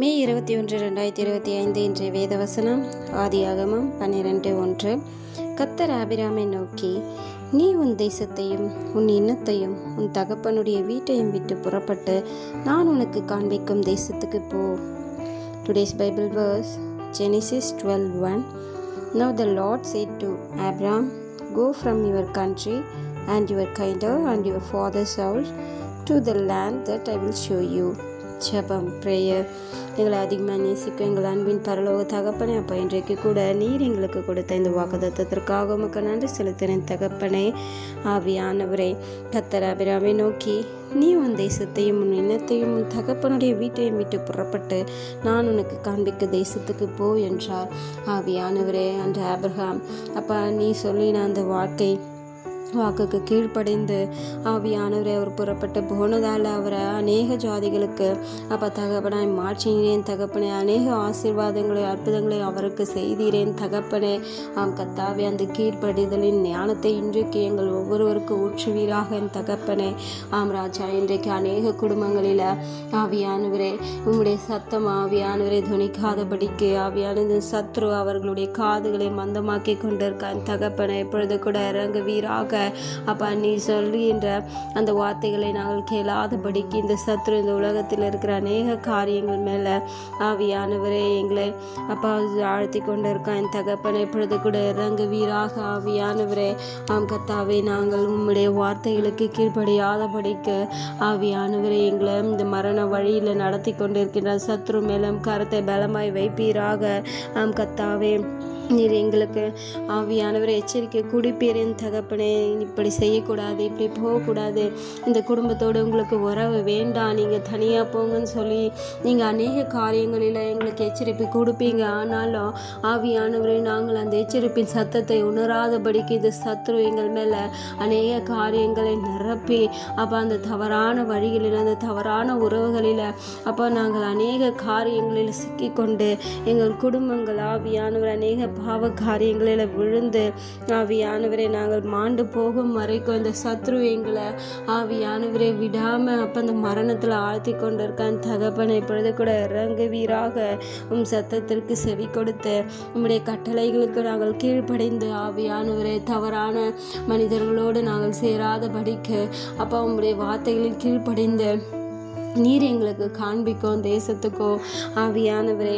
மே இருபத்தி ஒன்று ரெண்டாயிரத்தி இருபத்தி ஐந்து இன்றைய வேதவசனம் ஆதியாகமம் பன்னிரெண்டு ஒன்று. கத்தர் ஆபிராமை நோக்கி நீ உன் தேசத்தையும் உன் இனத்தையும் உன் தகப்பனுடைய வீட்டையும் விட்டு புறப்பட்டு நான் உனக்கு காண்பிக்கும் தேசத்துக்கு போ. Today's Bible verse Genesis twelve one now the Lord said to Abram go from your country and your kindred and your father's house to the land that I will show you ஜெபம் prayer எங்களை அதிகமாக நேசிக்கும் எங்கள் அன்பின் பரலோக தகப்பனே அப்போ இன்றைக்கு கூட நீர் எங்களுக்கு கொடுத்த இந்த வாக்குதத்திற்காக உமக்கு நன்றி செலுத்தினேன் தகப்பனே ஆவியானவரே. கத்தர் அபிராமை நோக்கி நீ உன் தேசத்தையும் உன் இனத்தையும் உன் தகப்பனுடைய வீட்டையும் விட்டு புறப்பட்டு நான் உனக்கு காண்பிக்க தேசத்துக்கு போ என்றார். ஆவியானவரே அன்று ஆபிரகாம் அப்பா நீ சொல்லின அந்த வாழ்க்கை வாக்குக்கு கீழ்ப்படைந்து ஆவியானவரை அவர் புறப்பட்டு போனதால் அவரை அநேக ஜாதிகளுக்கு அப்போ தகப்பனாய் மாற்றினேன். தகப்பனே அநேக ஆசீர்வாதங்களை அற்புதங்களை அவருக்கு செய்தீரேன். தகப்பனே ஆம் கத்தாவே அந்த கீழ்ப்படிதலின் ஞானத்தை இன்றைக்கு எங்கள் ஒவ்வொருவருக்கு ஊற்றுவீராக. என் தகப்பனே ஆம் ராஜா இன்றைக்கு அநேக குடும்பங்களில் ஆவியானவரே உங்களுடைய சத்தம் ஆவியானவரை துணிக்காதபடிக்கு ஆவியானது சத்ரு அவர்களுடைய காதுகளை மந்தமாக்கி கொண்டிருக்கான் தகப்பனை இப்பொழுது கூட இறங்குவீராக. வீராக அப்பா நீ சொல்கின்ற அந்த வார்த்தைகளை நாங்கள் கேளாதபடிக்கு இந்த சத்ரு இந்த உலகத்தில் இருக்கிற அநேக காரியங்கள் மேலே ஆவியானவரே எங்களை அப்பா ஆழ்த்தி கொண்டு இருக்கான் என் தகப்பனை இப்பொழுது கூட இறங்கு வீராக ஆவியானவரே. ஆம் கத்தாவே நாங்கள் உம்முடைய வார்த்தைகளுக்கு கீழ்ப்படியாதபடிக்கு ஆவியானவரே எங்களை இந்த மரண வழியில் நடத்தி கொண்டிருக்கின்ற சத்ரு மேலும் கருத்தை பலமாய் வைப்பீராக. ஆம் கத்தாவே நீர் எங்களுக்கு ஆவியானவர் எச்சரிக்கை குடிப்பேரின் தகப்பனே இப்படி செய்யக்கூடாது இப்படி போகக்கூடாது. இந்த குடும்பத்தோடு உங்களுக்கு உறவு வேண்டாம். நீங்கள் தனியாக போங்கன்னு சொல்லி நீங்கள் அநேக காரியங்களில் எங்களுக்கு எச்சரிப்பு கொடுப்பீங்க. ஆனாலும் ஆவியானவரை நாங்கள் அந்த எச்சரிப்பின் சத்தத்தை உணராதபடிக்கு இந்த சத்ரு எங்கள் மேலே அநேக காரியங்களை நிரப்பி அப்போ அந்த தவறான வழிகளில் அந்த தவறான உறவுகளில் அப்போ நாங்கள் அநேக காரியங்களில் சிக்கிக்கொண்டு எங்கள் குடும்பங்கள் ஆவியானவர் அநேக பாவ காரியங்களில் விழுந்து ஆவியானவரை நாங்கள் மாண்டு போகும் வரைக்கும் இந்த சத்ரு எங்களை ஆவியானவரை விடாமல் அப்போ அந்த மரணத்தில் ஆழ்த்தி கொண்டு இருக்கான் தகப்பனை இப்பொழுது கூட இறங்குவீராக. உம் சத்தத்திற்கு செவி கொடுத்து உம்முடைய கட்டளைகளுக்கு நாங்கள் கீழ்ப்படைந்து ஆவியானவரை தவறான மனிதர்களோடு நாங்கள் சேராதபடிக்கு அப்போ உம்முடைய வார்த்தைகளில் கீழ்ப்படைந்து நீர் எங்களுக்கு காண்பிக்கும் தேசத்துக்கோ ஆவியானவரே.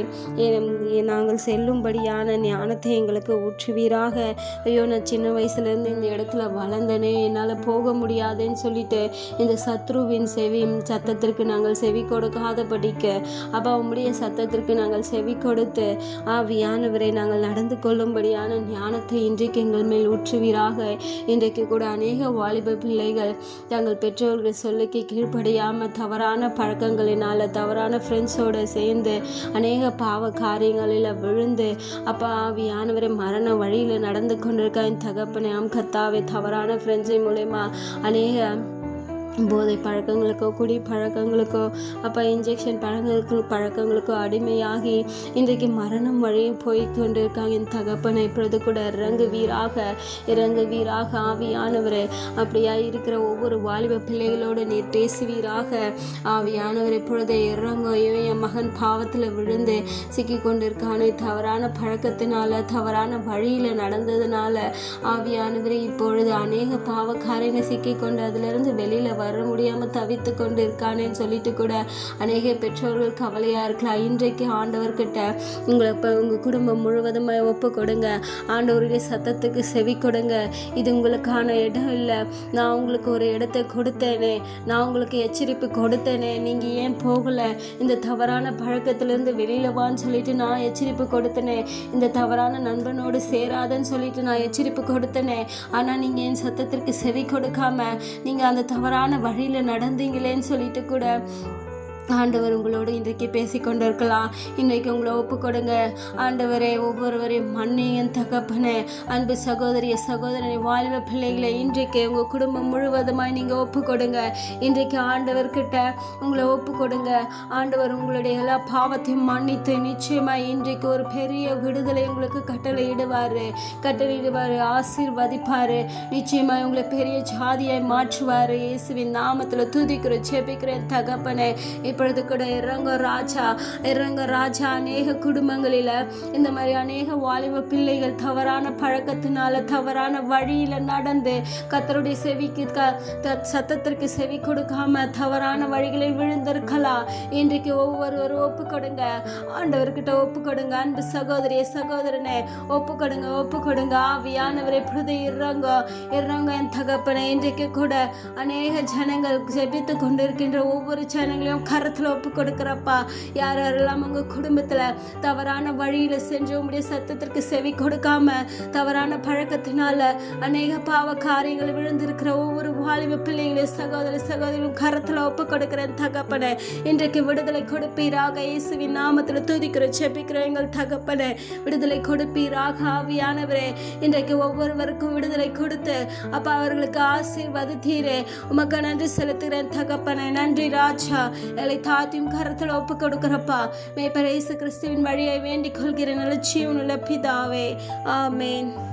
நாங்கள் செல்லும்படியான ஞானத்தை எங்களுக்கு ஊற்றுவீராக. ஐயோ நான் சின்ன வயசுலேருந்து இந்த இடத்துல வளர்ந்தனே என்னால் போக முடியாதுன்னு சொல்லிட்டு இந்த சத்ருவின் செவி சத்தத்திற்கு நாங்கள் செவி கொடுக்காத படிக்க அப்போ உம்முடைய சத்தத்திற்கு நாங்கள் செவி கொடுத்து ஆவியானவரை நாங்கள் நடந்து கொள்ளும்படியான ஞானத்தை இன்றைக்கு எங்கள் மேல் ஊற்றுவீராக. இன்றைக்கு கூட அநேக வாலிப பிள்ளைகள் தங்கள் பெற்றோர்கள் சொல்லுக்கு கீழ்ப்படியாமல் தவறான பழக்கங்களினால தவறான ஃப்ரெண்ட்ஸோடு சேர்ந்து அநேக பாவ காரியங்களில் விழுந்து அப்போ ஆவியானவரை மரண வழியில் நடந்து கொண்டிருக்க என் தகப்பனே ஆம் கத்தாவே தவறான ஃப்ரெண்ட்ஸின் மூலயமா அநேக போதை பழக்கங்களுக்கோ குடி பழக்கங்களுக்கோ அப்போ இன்ஜெக்ஷன் பழங்களுக்கு பழக்கங்களுக்கோ அடிமையாகி இன்றைக்கு மரணம் வழியும் போய் கொண்டிருக்காங்க. என் தகப்பனை இப்பொழுது கூட இறங்கு வீராக இறங்கு வீராக ஆவியானவர். அப்படியா இருக்கிற ஒவ்வொரு வாலிப பிள்ளைகளோடு நீர் பேசுவீராக. ஆவியானவர் இப்பொழுது இறங்கும் ஐயோ, என் மகன் பாவத்தில் விழுந்து சிக்கி கொண்டிருக்கானே. தவறான பழக்கத்தினால தவறான வழியில் நடந்ததுனால ஆவியானவரே இப்பொழுது அநேக பாவக்காரங்க சிக்கி கொண்டு அதிலிருந்து வெளியில் வர முடியாமல் தவித்து கொண்டு இருக்கானேன்னு சொல்லிட்டு கூட அநேக பெற்றோர்கள் கவலையாக இருக்கலாம். இன்றைக்கு ஆண்டவர்கிட்ட உங்களை இப்போ உங்கள் குடும்பம் முழுவதுமாக ஒப்பு கொடுங்க. ஆண்டவருடைய சத்தத்துக்கு செவி கொடுங்க. இது உங்களுக்கான இடம் இல்லை. நான் உங்களுக்கு ஒரு இடத்தை கொடுத்தேனே. நான் உங்களுக்கு எச்சரிப்பு கொடுத்தேனே. நீங்கள் ஏன் போகலை? இந்த தவறான பழக்கத்திலேருந்து வெளியில் வான்னு சொல்லிட்டு நான் எச்சரிப்பு கொடுத்தேனே. இந்த தவறான நண்பனோடு சேராதன்னு சொல்லிட்டு நான் எச்சரிப்பு கொடுத்தேனே. ஆனால் நீங்கள் என் சத்தத்திற்கு செவி கொடுக்காம நீங்கள் அந்த தவறான வழியில் நடந்தீங்களேன்னு சொல்லிட்டு கூட ஆண்டவர் உங்களோடு இன்றைக்கு பேசிக்கொண்டு இருக்கலாம் இன்றைக்கு உங்களை ஒப்பு கொடுங்க ஆண்டவரே ஒவ்வொருவரையும் மண்ணையும் தகப்பனே. அன்பு சகோதரிய சகோதரனை வாழ்வ பிள்ளைகளை இன்றைக்கு உங்கள் குடும்பம் முழுவதுமாய் நீங்கள் ஒப்பு கொடுங்க இன்றைக்கு ஆண்டவர்கிட்ட உங்களை ஒப்பு கொடுங்க ஆண்டவர் உங்களுடைய எல்லா பாவத்தையும் மன்னித்து நிச்சயமாக இன்றைக்கு ஒரு பெரிய விடுதலை உங்களுக்கு கட்டளையிடுவார். கட்டளையிடுவார் ஆசீர்வதிப்பார். நிச்சயமாக உங்களை பெரிய ஜாதியாய் மாற்றுவார். இயேசுவின் நாமத்தில் துதிக்கிற செபிக்கிறேன் தகப்பனே. இப்பொழுது கூட இறங்க ராஜா இறங்க ராஜா அநேக குடும்பங்களில். இந்த மாதிரி அநேக வாலிப பிள்ளைகள் தவறான பழக்கத்தினால தவறான வழியில் நடந்து கத்தருடைய செவிக்கு க சத்தத்திற்கு செவி கொடுக்காம தவறான வழிகளில் விழுந்திருக்கலாம். இன்றைக்கு ஒவ்வொருவரும் ஒப்பு கொடுங்க. ஆண்டவர்கிட்ட ஒப்பு கொடுங்க. அன்பு சகோதரிய சகோதரனே ஒப்பு கொடுங்க ஒப்பு கொடுங்க. ஆவியானவரை பொழுது இறங்க இறங்க என் தகப்பனை. இன்றைக்கு கூட அநேக ஜனங்கள் ஜெபித்து கொண்டிருக்கின்ற ஒவ்வொரு ஜனங்களையும் கரத்தில் ஒப்பு கொடுக்குறப்பா யார் யாரெல்லாம் உங்கள் குடும்பத்தில் தவறான வழியில் சென்று உங்களுடைய சத்தத்திற்கு செவி கொடுக்காம தவறான பழக்கத்தினால அநேக பாவ காரியங்கள் விழுந்திருக்கிற ஒவ்வொரு வாலிப பிள்ளைங்களையும் சகோதர சகோதரியும் கரத்தில் ஒப்பு கொடுக்குறேன் தகப்பனே. இன்றைக்கு விடுதலை கொடுப்பீராக இயேசுவின் நாமத்தில் துதிக்கிற செபிக்கிற எங்கள் தகப்பனே. விடுதலை கொடுப்பீராக ஆவியானவரே. இன்றைக்கு ஒவ்வொருவருக்கும் விடுதலை கொடுத்து அப்பா அவர்களுக்கு ஆசீர்வதித்தீரே. உமக்கு நன்றி செலுத்துகிறேன் தகப்பனே. நன்றி ராஜா. எங்களை தாத்தியும் கரத்தில் ஒப்பு கொடுக்கிறப்பா மேய்ப்பர் இயேசு கிறிஸ்துவின் வழியை வேண்டிக் கொள்கிறேன். நிலச்சியும் பிதாவே. ஆமேன்.